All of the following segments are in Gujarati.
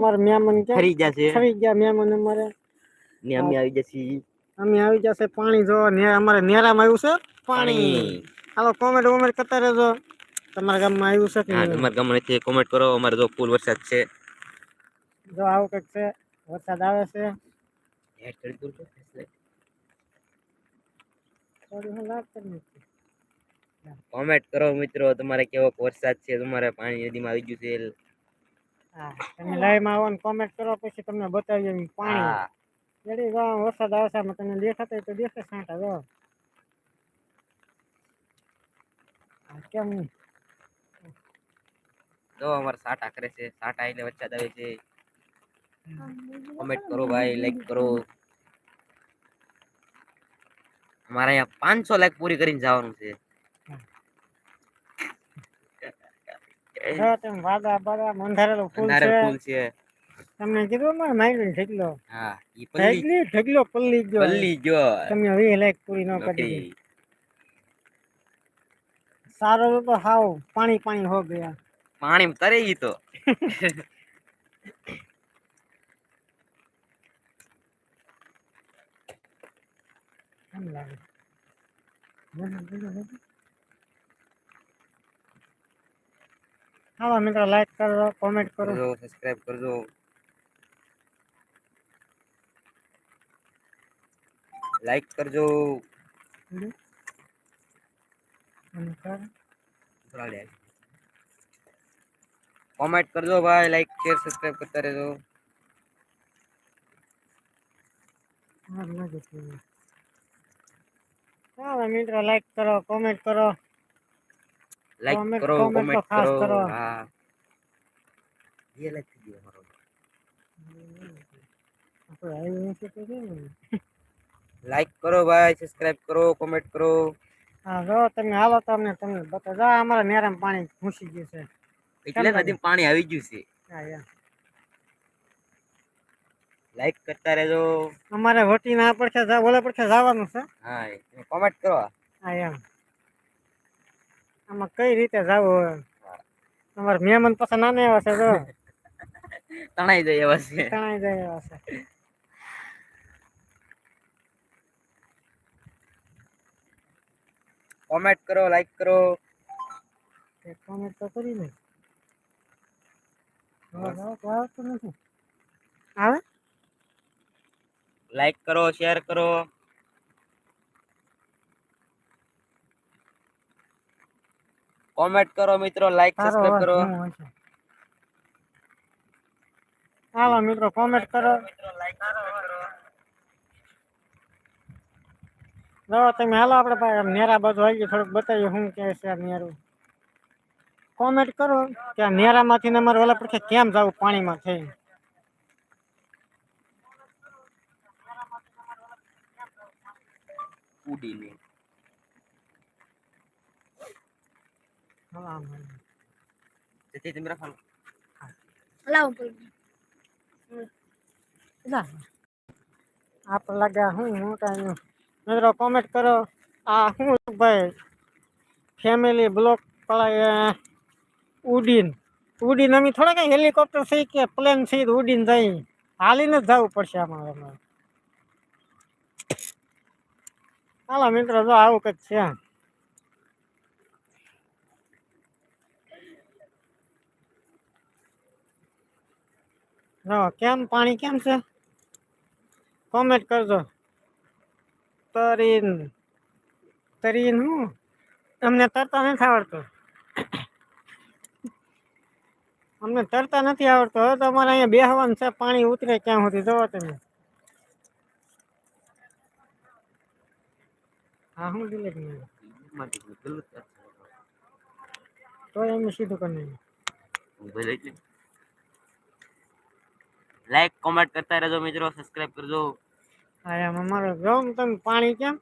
અમારે મહેમાન ફરી જશે ફરી ગયા મહેમાન અમારે. ને અમે આવી જશે અમે આવી જશે પાણી જો ને અમારે નેરામાં આવ્યું છે પાણી. હાલો કોમેન્ટ કોમેન્ટ કરતા રહેજો. તમારા ગામમાં આવ્યું છે કે હા તમારા ગામમાં નથી. કોમેન્ટ કરો. અમારે જો ફૂલ વરસાદ છે. જો આવું કંઈક છે. વરસાદ આવે છે. કોમેન્ટ કરો મિત્રો તમારે કેવો વરસાદ છે? તમારે પાણી નદીમાં આવી ગયું છે. હા. તમે લાઈવમાં આવો ને કોમેન્ટ કરો પછી તમને બતાવીએ એમ પાણી. જડી જો વરસાદ આવશે છે તમને દેખાતા તો દેખે સાંટા જો કેમ? જો અમારે સાટા કરે છે. સાટા આવીને વરસાદ આવે છે. કોમેન્ટ કરો ભાઈ લાઈક કરો. અમારે અહીંયા પાંચસો લાઈક પૂરી કરીને જવાનું છે. જો તમે વાદા બાદા મંધારેલો ફૂલ છે. ફૂલ છે. તમને કીધું ને માંગણી ઢગલો. હા ઈ પલ્લી. ઢગલી ઢગલો પલ્લી ગયો. પલ્લી જો તમે વીસ લાખ પૂરી ન કરી સારો તો હાવ પાણી પાણી હો ગયા. પાણી તરે ઈ તો. લાગે બોલો, બોલો, બોલો. હાલો મિત્રો લાઈક કરો કોમેન્ટ કરો કરજો સબસ્ક્રાઇબ કરજો લાઈક કરજો અને કરો. કોમેન્ટ કરજો ભાઈ લાઈક શેર સબસ્ક્રાઇબ કરતા રહેજો હા, લાગે છે. હાલો મિત્રો લાઈક કરો કોમેન્ટ કરો લાઈક Comment- કરો comment તો કોમેન્ટ ખાસ કરો કરો. હા એ લાઈક થઈ ગયો મારો આપણે આવ્યું નથી તો કેમ? લાઈક કરો ભાઈ સબસ્ક્રાઇબ કરો કોમેન્ટ કરો હા જો તમે હાલો તો અમને તમને બતા જો અમારા નેરામાં પાણી ઘૂસી ગયું છે એટલે લાગે? નદીમાં પાણી આવી ગયું છે હા યા લાઈક કરતા રહેજો અમારે વટી ના પડખે જા ઓલા પડખે જવાનું છે હા કોમેન્ટ કરો હા એમ આમાં કઈ રીતે જવું તમારે મહેમાન પાછા નાના એવા છે તો? તણાઈ જાય એવા છે. તણાઈ જાય એવા છે. કોમેન્ટ કરો લાઈક કરો. કોમેન્ટ તો કરી ને આવે? લાઈક કરો શેર કરો. કોમેન્ટ કરો મિત્રો લાઈક સબસ્ક્રાઇબ કરો. હાલો મિત્રો કોમેન્ટ કરો. જો તમે હાલો આપણે પાસે નેરા બાજુ આવી ગયું થોડુંક બતાવીએ શું કે છે નેરું. કોમેન્ટ કરો કે નેરામાંથી ને અમારે ઓલા પડખે કેમ જવું પાણીમાં થઈ ઉડીને હાલો આમ berapa? તમે રાખો જા. આપણે લાગ્યા હું હું કાંઈ મિત્રો કોમેન્ટ કરો આ શું ભાઈ ફેમિલી બ્લોક પડાય ઉડીન ઉડીન અમે થોડા કઈ હેલિકોપ્ટર છે કે પ્લેન છે ઉડીને જઈ હાલીને જ જવું પડશે અમારે અમારે. હાલો મિત્રો, જો આવું કંઈક છે જો કેમ? પાણી કેમ છે? કોમેન્ટ કરજો. તરીન. તરીન હું? અમને તરતા નથી આવડતું. અમને તરતા નથી આવડતું. હવે તમારે અહીંયા બેહવાનું છે. પાણી ઉતરે ક્યાં સુધી? જોવો તમે. હા હું ડિલેટ નહીં તો એમ સીધું કરી નાખ્યું. લાઈક કોમેન્ટ કરતા રહેજો મિત્રો સબસ્ક્રાઇબ કરજો. હા એમ અમારે જો ને તમે પાણી કેમ?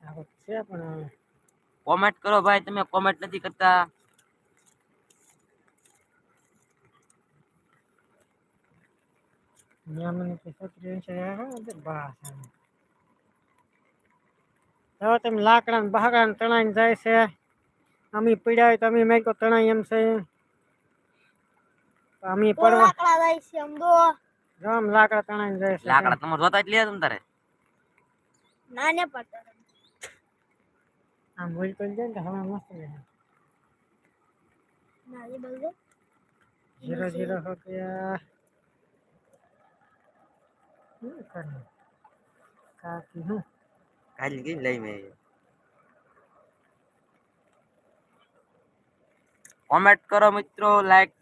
આ છે પણ હવે. કોમેન્ટ કરો ભાઈ તમે કોમેન્ટ નથી કરતા. નિયમન કે સત્રી છે બા હવે તમે લાકડા ને બહાડા ને તણાઈને જાય છે. અમે પીડ્યા હોય તો અમે મેં તણાઈ એમ છે. તો અમે પડવા લાકડા લઈ છે આમ દો. રામ લાકડા તણાઈને જાય છે. લાકડા તમાર જોતા જ લે તમ તારે. નાને પડતા આમ બોલ કરી જાય ને હવે મસ્ત રહે. ના એ બોલ જીરો જીરો હો ગયા. શું કરવું? કાકી હું? કાલી કઈ લઈ મેં. કોમેન્ટ કરો મિત્રો લાઈક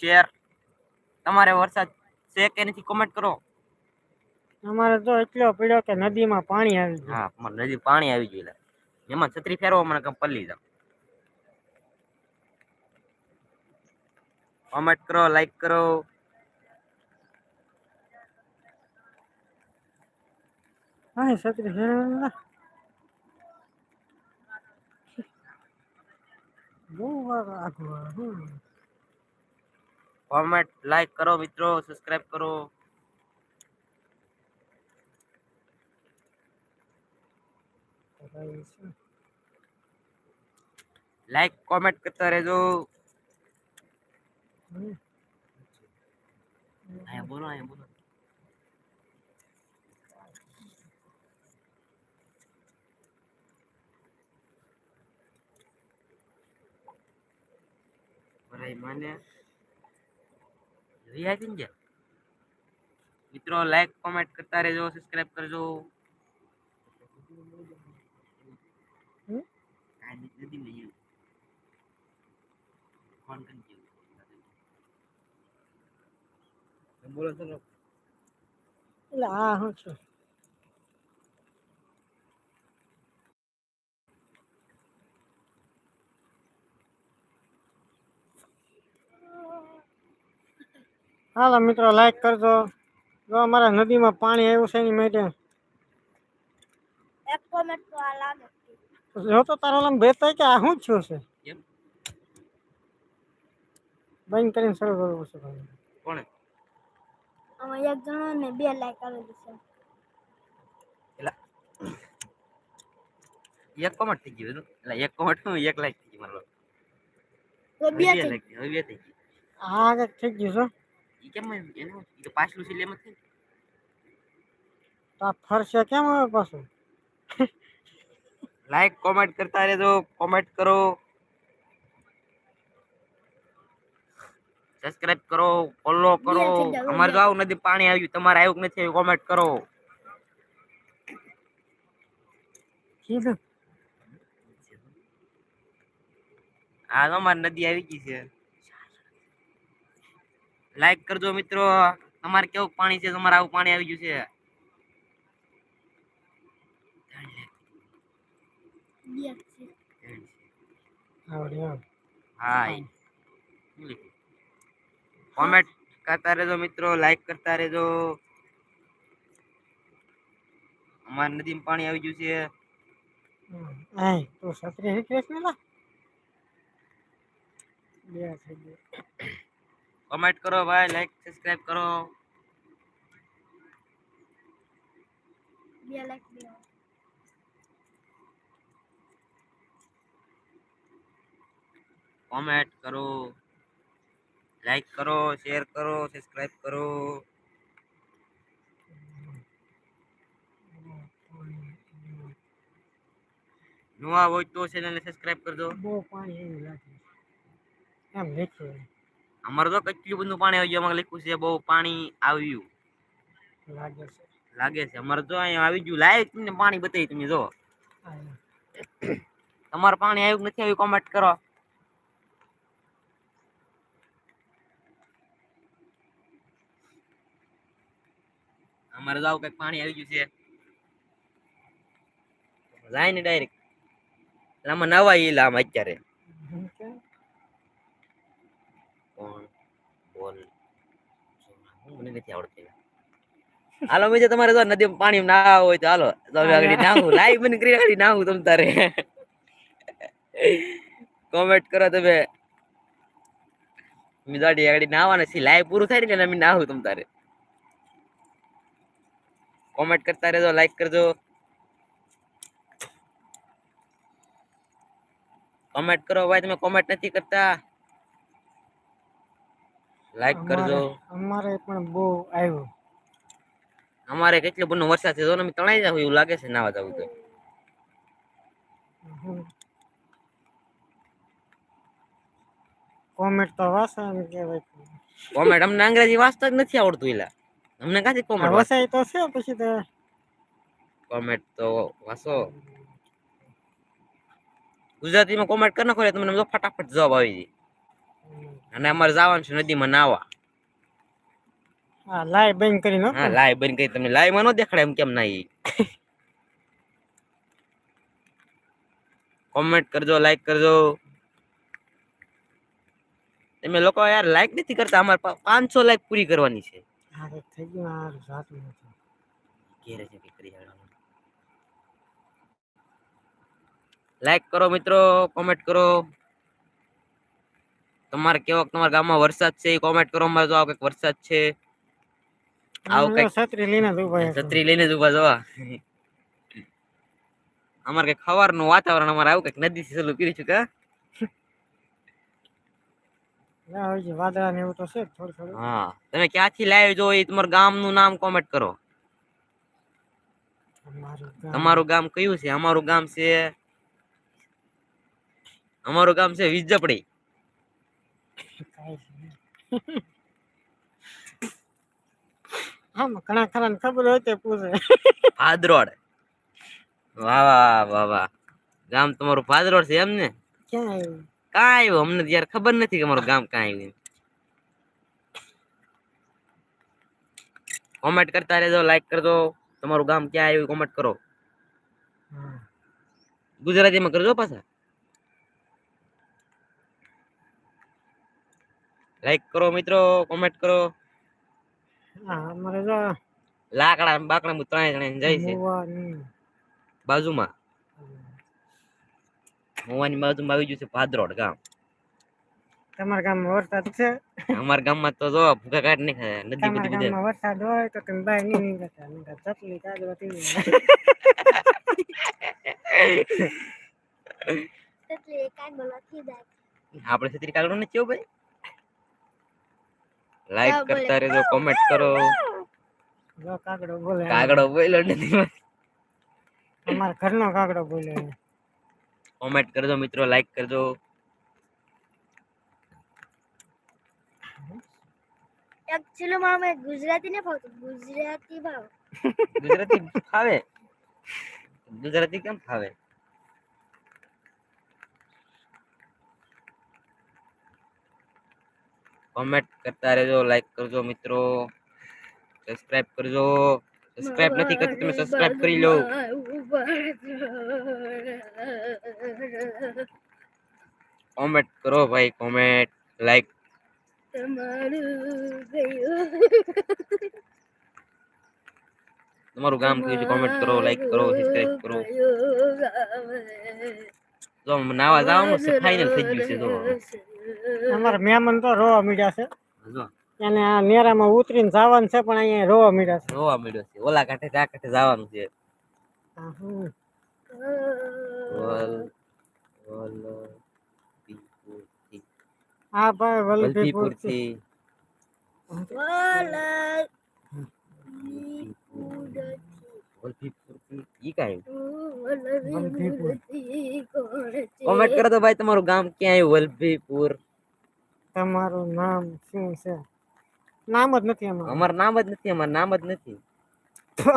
શેર તમારે વરસાદ છે કે નથી કોમેન્ટ કરો. અમારે તો એટલો પડ્યો કે નદીમાં પાણી આવી ગયું. હા અમારે નદી પાણી આવી ગયું. એમાં છત્રી ફેરવો મને કમ પલ્લી જાવ કોમેન્ટ કરો લાઈક કરો. હા છત્રી ફેરવવા બહુ આગળ. કોમેન્ટ લાઈક કરો મિત્રો સબસ્ક્રાઇબ કરો તો ભાઈ શું? લાઈક કોમેન્ટ કરતા રહેજો હમ. અહીંયા બોલો અહીંયા બોલો ભરાઈ માને જોઈ આવી ને મિત્રો લાઈક કોમેન્ટ કરતા રહેજો સબસ્ક્રાઇબ કરજો હમ? કાંઈ નથી નદી નહીં ફોન કરી દેવું. બોલો ચલો એટલે આ શું છે હાલો મિત્રો લાઈક કરજો. જો અમારા નદીમાં પાણી આવ્યું છે એની માટે. એક કોમેન્ટ તો આ લાગે જો તો તારો લમ બેતાય કે આ શું થયું છે કેમ બંધ કરીને શરૂ કરવું છે ભાઈ. કોણે? આમાં એક જણો ને બે લાઈક આવેલી છે. એલા. એક કોમેન્ટ થઈ ગયું એટલે એક કોમેન્ટનું એક લાઈક થઈ ગયું મારો. તો બે બે થઈ લાઈક હવે બે થઈ ગઈ આ કંઈક થઈ ગયું છે. ઈ કેમ એનું ઈ તો પાછલું છે એટલે એમ તો આ ફરશે કેમ હવે પાછું? લાઈક કોમેન્ટ કરતા રહેજો કોમેન્ટ કરો. સબસ્ક્રાઇબ કરો ફોલો કરો. અમારે તો આવું નથી પાણી આવ્યું તમારે આવ્યું કે નથી આવ્યું કોમેન્ટ કરો. કીધું. આ તો અમારી નદી આવી ગઈ છે. લાઈક કરજો મિત્રો. તમારે કેવું પાણી છે? તમારે આવું પાણી આવી ગયું છે. હા કોમેન્ટ કરતા રહેજો મિત્રો. લાઈક કરતા રહેજો. અમારી નદીમાં પાણી આવી ગયું છે. તું છત્રી રિક્વેસ્ટ ને લા બે થઈ ગયું. કમેન્ટ કરો ભાઈ લાઈક સબસ્ક્રાઇબ કરો બે લાઈક બે કોમેન્ટ કરો લાઈક કરો શેર કરો સબસ્ક્રાઇબ કરો નવા હોય તો ચેનલને સબસ્ક્રાઇબ કરજો બહુ પાણી એવું લાગે એમ લખ્યું અમારે તો કેટલું બધું પાણી આવી ગયું અમારે લખ્યું છે બહુ પાણી આવ્યું. લાગે છે. લાગે છે. અમારે તો અહીંયા આવી ગયું. લાઈવ તમને પાણી બતાવી તમે જો. તમારે પાણી આવ્યું નથી આવ્યું કોમેન્ટ કરો. અમારે તો આવું કંઈક પાણી આવી ગયું છે. જાય ને ડાયરેક્ટ આમાં નવા ઈલા અત્યારે હમ કે? કોણ બોલ હું મને નથી આવડતી હાલો મેં તમારે જો નદીમાં પાણી ના હોય તો હાલો. તમે આગળ નાહું. લાઈવ મને કરી આગળ નાહું તમ તારે. કોમેન્ટ કરો તમે. મેં આગળ નાહવાના છે લાઈવ પૂરું થાય ને અમે નાહું તમ તારે. કોમેન્ટ કરતા રહેજો લાઈક કરજો. કોમેન્ટ કરો. ભાઈ તમે કોમેન્ટ નથી કરતા. લાઈક કરજો. અમારે પણ બહુ આવ્યો. અમારે કેટલો બનો વરસાદ છે જો ને તણાઈ જાવ એવું લાગે છે નાવા જવું તો. કોમેન્ટ તો વાસે એમ કહેવાય. કોમેન્ટ અમને અંગ્રેજી વાંચતા જ નથી આવડતું એલા. અમને કાથી કોમેન્ટ વસાય તો છે પછી તો. કોમેન્ટ તો વાંચો. ગુજરાતીમાં કોમેન્ટ કરી નાખો એટલે તમને ફટાફટ જવાબ આવી જાય. અને અમારે જવાનું છે નદીમાં નાવા. હા લાઈ બંધ કરી હા. લાઈવ બની ગઈ તમને લાઈ માં નો દેખાડે એમ કેમ નહીં કોમેન્ટ કરજો લાઈક કરજો. તમે લોકો યાર લાઈક નથી કરતા. અમારે પાંચસો લાઈક પૂરી કરવાની છે. થઈ ગયું. આ જાતું નથી ઘેરે છે કે કરી લાઈક કરો મિત્રો કોમેન્ટ કરો. તમારે કેવો તમારા ગામમાં વરસાદ છે એ કોમેન્ટ કરો અમારે જો આવો કંઈક વરસાદ છે. આવો અમે છત્રી લઈને જ ઊભા છત્રી લઈને જ ઊભા જોવા. અમારે કંઈક સવારનું વાતાવરણ અમારે આવું કંઈક નદી થી ચાલુ કર્યું છે કા? વાદળા ને એવું તો છે થોડું થોડું. હા તમે ક્યાંથી લાવ્યો જો એ તમારા ગામનું નામ કોમેન્ટ કરો. તમારું ગામ કયું છે? અમારું ગામ છે અમારું ગામ છે વીજપડી. આમ ઘણા ખરા ખબર હોય તે પૂછે. ભાદરોડ વાહ વાહ વાહ વાહ. ગામ તમારું ભાદરોડ છે એમ ને? ક્યાં આવ્યું? કાં આવ્યું? અમને યાર ખબર નથી કે અમારું ગામ કાં આવ્યું કોમેન્ટ કરતા રહેજો લાઈક કરજો. તમારું ગામ ક્યાં આવ્યું કોમેન્ટ કરો. ગુજરાતીમાં કરજો પાછા. લાઈક કરો મિત્રો કોમેન્ટ કરો. અમારે જો લાકડા બાકડા બધું ત્રણે જણા જાય છે. બાજુમાં. મોવાની બાજુમાં આવી ગયું છે ભાદરોડ ગામ. તમારા ગામમાં વરસાદ છે? અમારા ગામમાં તો જો ભૂખા કાઢ નહીં ખાય નદી બધી બધી. વરસાદ હોય તો તમે બહાર નહીં નીકળતા નહીંતર ચટલી કાઢવા તીની આપણે છત્રી કાઢવાનું ને કેવું ભાઈ? લાઈક કરતા રહેજો કોમેન્ટ કરો. જો કાગડો બોલે. કાગડો બોલ્યો નથી અમારા ઘરનો કાગડો બોલે. કોમેન્ટ કરજો મિત્રો લાઈક કરજો. એક્ચ્યુઅલી માં અમે ગુજરાતી ને ફાવતું. ગુજરાતી ભાવ. ગુજરાતી ફાવે. ગુજરાતી કેમ ફાવે? કોમેન્ટ કરતા રહેજો લાઈક કરજો મિત્રો સબસ્ક્રાઇબ કરજો સબસ્ક્રાઇબ નથી કરતા તમે સબસ્ક્રાઇબ કરી લો કોમેન્ટ કરો ભાઈ કોમેન્ટ લાઈક તમારું ગયું તમારું ગામ કયું છે કોમેન્ટ કરો લાઈક કરો સબસ્ક્રાઇબ કરો જો નાવા જવાનું છે ફાઇનલ થઈ ગયું છે જો. અમારા મહેમાન તો રોવા મીડ્યા છે. જો. આ નેરામાં ઉતરીને જવાનું છે પણ અહીંયા રોવા મીડ્યા છે. રોવા મળ્યો છે. ઓલા કાંઠે આ કાંઠે જવાનું છે. હા, ભાઈ વલભીપુર ઈ કાંઈ? કોમેન્ટ કરો તો ભાઈ તમારું ગામ ક્યાં આવ્યું? વલભીપુર. તમારું નામ શું છે? નામ જ નથી અમારું. અમારું નામ જ નથી અમારું નામ જ નથી.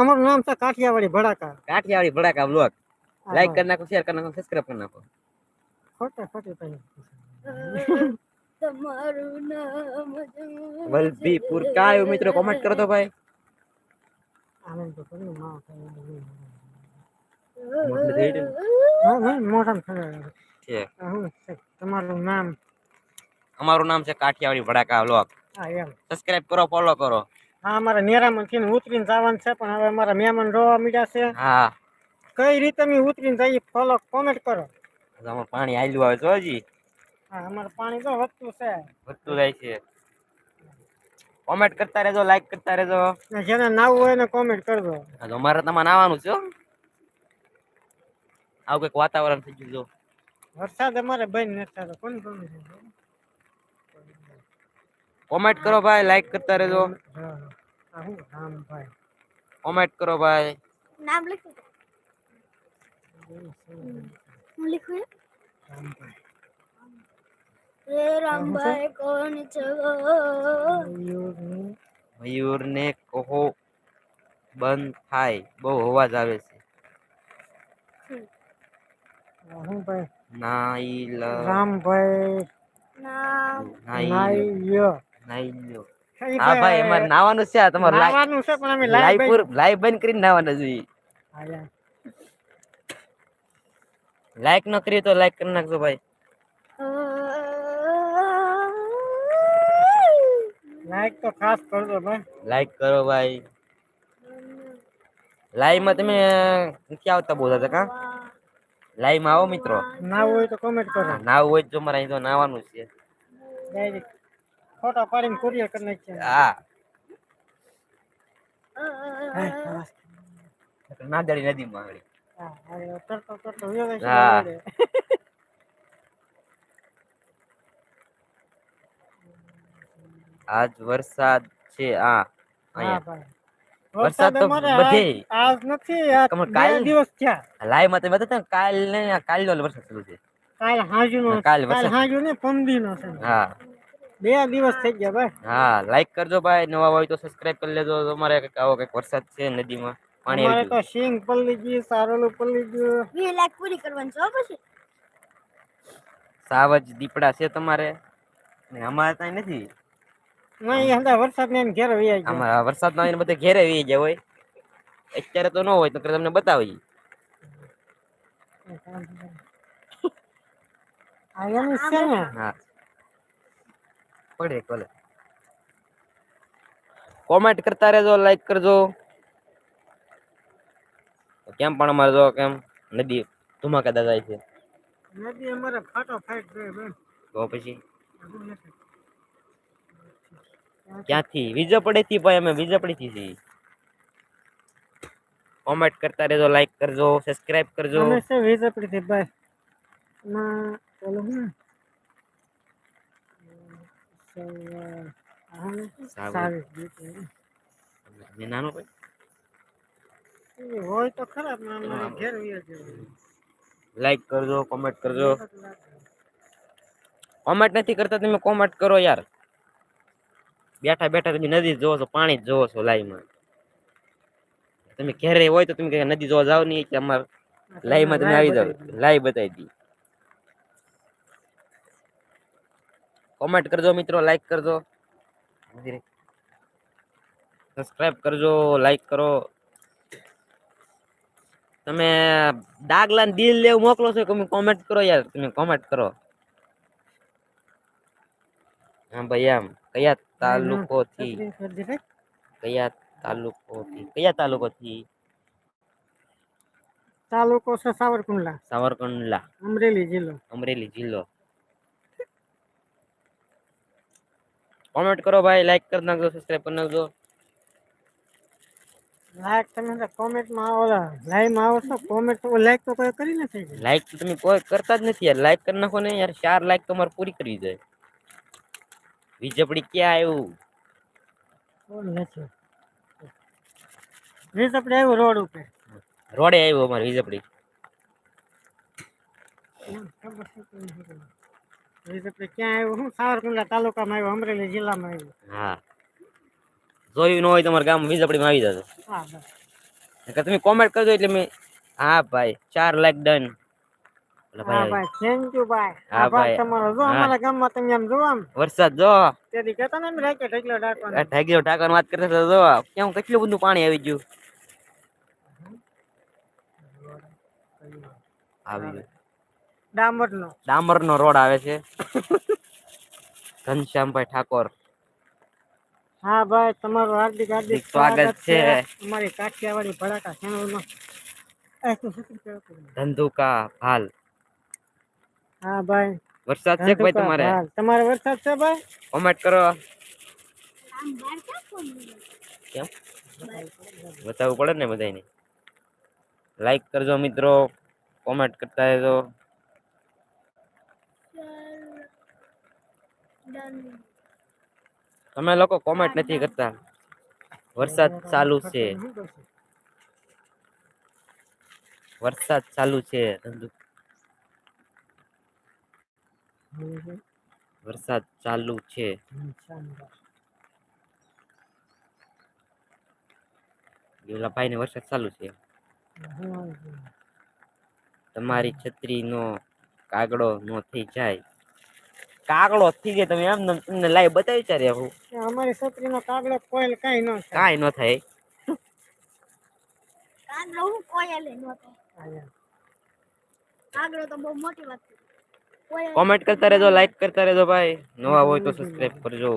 અમારું નામ છે કાઠિયાવાડી ભડાકા. કાઠિયાવાડી ભડાકા બ્લોગ હા, લાઈક. કરી નાખો શેર કરી નાખો સબસ્ક્રાઇબ કરી નાખો. ખોટે ખોટી પછી તમારું નામ વલભીપુર. ક્યાં મિત્રો? કોમેન્ટ કરો તો ભાઈ. આનંદ તો કરી નામ થઈ ગયું. હા હા, છે? તમારું નામ? અમારું નામ છે કાઠિયાવાડી ભડાકા બ્લોગ હા એમ. સબસ્ક્રાઇબ કરો ફોલો કરો. હા અમારે નેરામાં થી ઉતરીને જવાનું છે પણ હવે અમારા મહેમાન રોવા મીડ્યા છે. હા. કઈ રીતે અમે ઉતરીને જઈએ ફોલો કોમેન્ટ કરો. અમારું પાણી આયલું આવે તો હજી હા અમારે પાણી તો વધતું છે. વધતું જાય છે. કોમેન્ટ કરતા રહેજો લાઈક કરતા રહેજો. જેને નાવું હોય ને કોમેન્ટ કરજો. અમારે તમારે આવવાનું છે. આવું કંઈક વાતાવરણ થઈ ગયું જો. વરસાદ અમારે બંધ નથી થતો. કોણ કોણ કોમેન્ટ કરો ભાઈ લાઈક કરતા રહેજો. હા. આ હું કોમેન્ટ કરો ભાઈ. નામ લખો? હું લખું છે? રામભાઈ રે રામભાઈ કોણ છો? મયુર ને કહો બંધ થાય. બહુ અવાજ આવે છે. આ નાઈલ. રામભાઈ. નામ નાઈલ્યો. હા ભાઈ અમારે નાવાનું છે તમારે નાવાનું છે પણ અમે લાઈવ લાઈવ બંધ કરીને નાવાના જોઈએ લાઈક ન કરી તો લાઈક કરી નાખજો ભાઈ. લાઈક તો ખાસ કરજો ભાઈ લાઈક કરો ભાઈ. લાઈવમાં તમે ક્યાં આવતા બોલતા હતા કા? લાઈવમાં આવો મિત્રો. ના હોય તો કોમેન્ટ કરો. નાવ હોય તો મારે અહીં તો નાવાનું છે. ડાયરેક્ટ ફોટા પાડીને કુરિયર કરી નાખીએ. હા. નાદડી નદી માં આગળ હા, તરતો તરતો વયો હા. આજ વરસાદ છે આ અહીંયા. વરસાદ તો બધે. આજ- આજ નથી બે કાલ- દિવસ થયા. લાઈવમાં તમે બતાતા ને કાલ ને વરસાદ ચાલુ છે. કાલ હાંજનો કાલ કાલ વરસાદ. હાંજુ ને પમદીનો છે. હા. બે દિવસ થઈ ગયા ભાઈ. હા લાઈક કરજો ભાઈ નવા હોય તો સબસ્ક્રાઇબ કરી લેજો. તમારે કંઈક આવો કંઈક વરસાદ છે નદીમાં પાણી અમારે આવી તો ગયું સિંગ પલ્લી ગયું સારોલું પલ્લી ગયું. વીસ લાખ પૂરી કરવાની છો પછી. સાવજ દીપડા છે તમારે. ને અમારે ત્યાં નથી. વરસાદ ને ઘેર વહી ગયા. અમારા વરસાદ ના બધે ઘેરે વી જાય હોય. અત્યારે તો ન હોય તો તમને બતાવી પડે કોલે કોમેન્ટ કરતા રહેજો લાઈક કરજો. કેમ પણ અમારે જો કેમ નદી ધુમાકાદા જાય છે. નદી અમારે ફાટો ફાટ જાય બેન તો પછી? ક્યાંથી વીજપડી થી ભાઈ અમે વીજપડી થી છીએ. કોમેન્ટ કરતા રહેજો લાઈક કરજો સબસ્ક્રાઇબ કરજો. અમે છે વીજપડી થી ભાઈ? ના બોલો. ને. નાનો ભાઈ? હોય તો ખરા ઘેર લાઈક કરજો કોમેન્ટ કરજો. કોમેન્ટ નથી કરતા તમે કોમેન્ટ કરો યાર. બેઠા બેઠા તમે નદી જોવો છો, પાણી જ જોવો છો લાઈવમાં. તમે ઘેરે હોય તો તમે નદી જોવા જાવ નહીં, કે અમાર લાઈવમાં તમે આવી જાવ. લાઈવ બતાવી દી. કોમેન્ટ કરજો મિત્રો લાઈક કરજો. સબસ્ક્રાઇબ કરજો લાઈક કરો. તમે ડાગલા દિલ લેવું મોકલો છો, તમે કોમેન્ટ કરો યાર, તમે કોમેન્ટ કરો. હા ભાઈ એમ કયા તાલુકો થી કયા તાલુકો થી કયા તાલુકો થી તાલુકો છે સાવરકુંડલા સાવરકુંડલા અમરેલી જિલ્લો અમરેલી જિલ્લો કોમેન્ટ કરો ભાઈ લાઈક કરી નાખજો સબસ્ક્રાઇબ કરી નાખજો લાઈક તમે તો કોમેન્ટમાં ઓલા લાઈવમાં આવો છો કોમેન્ટ તો લાઈક તો કોઈ કરી નથી લાઈક તો તમે કોઈ કરતા જ નથી યાર લાઈક કરી નાખો ને યાર ચાર લાઈક તમારે પૂરી કરવી જાય વીજપડી ક્યાં આવ્યું કોણ નથી. રીત આવ્યું રોડ ઉપર. રોડે આવ્યું અમારે વીજપડી. ક્યાં આવ્યું? હું સાવરકુંડલા તાલુકામાં આવ્યું અમરેલી જિલ્લામાં આવ્યું. હા. જોયું ન હોય તમારા ગામ વીજપડીમાં આવી જજો. હા તમે કોમેન્ટ કરજો એટલે મેં હા ભાઈ ચાર લાખ ડન હા ભાઈ થેન્ક યુ ભાઈ. હા ભાઈ. તમારો જો. અમારા ગામમાં તમે એમ જોવો આમ વરસાદ જો. તેથી કહેતા ને એમ રાખે ઢગલો ડાકવાનો ઢગલો ઢાંકીઓ વાત કરતા જો કેમ કેટલું બધું પાણી આવી ગયું? આવી ગયું. ડામરનો. ડામરનો રોડ આવે છે. ઘનશ્યામભાઈ ઠાકોર. હા ભાઈ તમારું હાર્દિક હાર્દિક સ્વાગત છે. અમારી કાઠિયાવાડી ભડાકા ચેનલમાં? ધંધુકા ભાલ. હા ભાઈ. વરસાદ છે ભાઈ તમારે? તમારે વરસાદ છે ભાઈ? કોમેન્ટ કરો. કેમ? બતાવવું પડે ને બધાને લાઈક કરજો મિત્રો. કોમેન્ટ કરતા રહેજો. ડન તમે લોકો કોમેન્ટ નથી કરતા. વરસાદ ચાલુ છે. વરસાદ ચાલુ છે. વરસાદ ચાલુ છે. હમ, ભાઈ ને વરસાદ ચાલુ છે. તમારી છત્રી નો કાગડો નો થઈ જાય. કાગડો થઈ જાય તમે એમ ને તમને લાઈવ બતાવી ચારે હું. અમારી અમારી નો કાગડો કોઈલ કઈ ન થાય. કાંઈ ન થાય. કાગડો હું કોયલ ન થાય. કાગડો તો બહુ મોટી વાત કોમેન્ટ કરતા રહેજો લાઈક કરતા રહેજો ભાઈ નવા હોય તો સબસ્ક્રાઇબ કરજો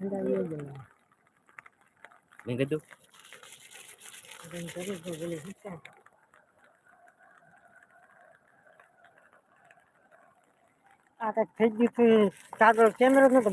અંદર એ જ હોય. મેં કીધું એમ કરી તો બોલી શું કામ? આ કંઈક થઈ ગયું હતું એ કાગળ કેમેરો નતો